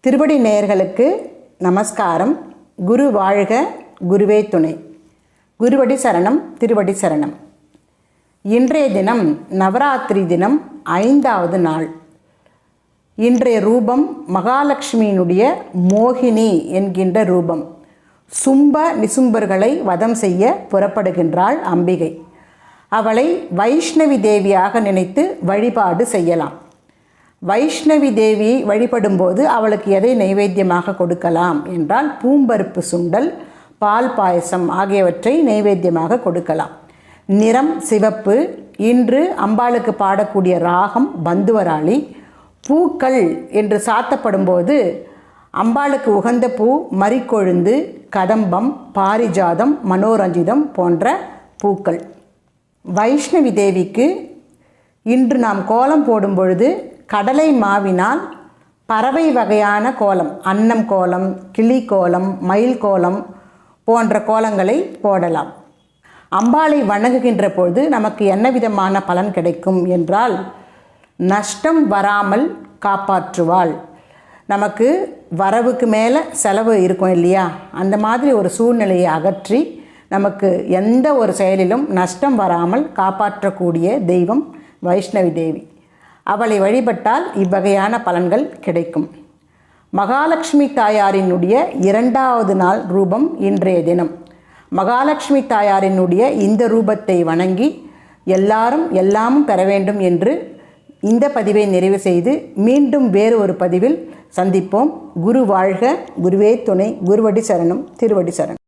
திருவடி நேயர்களுக்கு நமஸ்காரம். குரு வாழ்க குருவே துணை. குருவடி சரணம் திருவடி சரணம். இன்றைய தினம் நவராத்திரி தினம் ஐந்தாவது நாள். இன்றைய ரூபம் மகாலட்சுமியினுடைய மோகினி என்கின்ற ரூபம். சும்ப நிசும்பர்களை வதம் செய்ய புறப்படுகின்றாள் அம்பிகை. அவளை வைஷ்ணவி தேவியாக நினைத்து வழிபாடு செய்யலாம். வைஷ்ணவி தேவியை வழிபடும்போது அவளுக்கு எதை நைவேத்தியமாக கொடுக்கலாம் என்றால் பூம்பருப்பு சுண்டல் பால் பாயசம் ஆகியவற்றை நைவேத்தியமாக கொடுக்கலாம். நிறம் சிவப்பு இன்று அம்பாளுக்கு பாடக்கூடிய ராகம் பந்துவராளி பூக்கள் என்று சாத்தப்படும்போது அம்பாளுக்கு உகந்த பூ மறிக்கொழுந்து கதம்பம் பாரிஜாதம் மனோரஞ்சிதம் போன்ற பூக்கள். வைஷ்ணவி தேவிக்கு இன்று நாம் கோலம் போடும் பொழுது கடலை மாவினால் பறவை வகையான கோலம் அன்னம் கோலம் கிளி கோலம் மயில் கோலம் போன்ற கோலங்களை போடலாம். அம்பாளை வணங்குகின்ற பொழுது நமக்கு என்ன விதமான பலன் கிடைக்கும் என்றால் நஷ்டம் வராமல் காப்பாற்றுவாள். நமக்கு வரவுக்கு மேலே செலவு இருக்கும் இல்லையா? அந்த மாதிரி ஒரு சூழ்நிலையை அகற்றி நமக்கு எந்த ஒரு செயலிலும் நஷ்டம் வராமல் காப்பாற்றக்கூடிய தெய்வம் வைஷ்ணவி தேவி. அவளை வழிபட்டால் இவ்வகையான பலன்கள் கிடைக்கும். மகாலட்சுமி தாயாரினுடைய இரண்டாவது நாள் ரூபம் இன்றைய தினம். மகாலட்சுமி தாயாரினுடைய இந்த ரூபத்தை வணங்கி எல்லாரும் எல்லாமும் பெற வேண்டும் என்று இந்த பதிவை நிறைவு செய்து மீண்டும் வேறு ஒரு பதிவில் சந்திப்போம். குரு வாழ்க. குருவே துணை. குருவடி சரணம். திருவடி சரணம்.